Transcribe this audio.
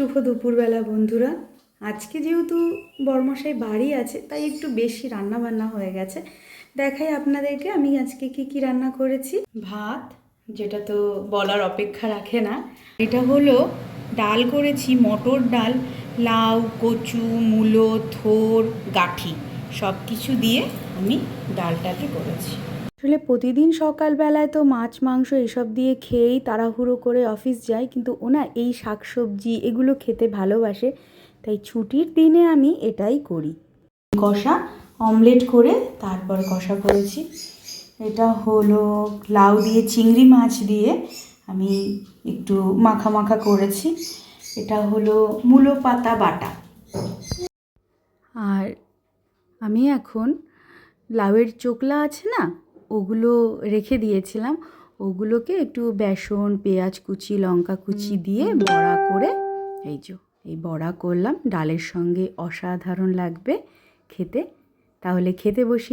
শুভ দুপুরবেলা বন্ধুরা। আজকে যেহেতু বরমশাই বাড়ি আছে, তাই একটু বেশি রান্না বান্না হয়ে গেছে। দেখাই আপনাদেরকে আমি আজকে কি কি রান্না করেছি। ভাত, যেটা তো বলার অপেক্ষা রাখে না। এটা হলো ডাল করেছি, মটর ডাল, লাউ, কচু, মূলো, থোর, গাঠি। সব কিছু দিয়ে আমি ডালটাকে করেছি। আসলে প্রতিদিন সকালবেলায় তো মাছ, মাংস এসব দিয়ে খেয়েই তাড়াহুড়ো করে অফিস যায় কিন্তু ওনা এই শাকসবজি এগুলো খেতে ভালোবাসে, তাই ছুটির দিনে আমি এটাই করি। কষা, অমলেট করে তারপর কষা করেছি। এটা হলো লাউ দিয়ে, চিংড়ি মাছ দিয়ে আমি একটু মাখা মাখা করেছি। এটা হলো মূলো পাতা বাটা। আর আমি এখন লাউয়ের চোকলা আছে না ওগুলো রেখে দিয়েছিলাম। ওগুলোকে একটু বেসন পেঁয়াজ কুচি লঙ্কা কুচি দিয়ে বড়া করে এই যে এই বড়া করলাম। ডালের সঙ্গে অসাধারণ লাগবে খেতে। তাহলে খেতে বসি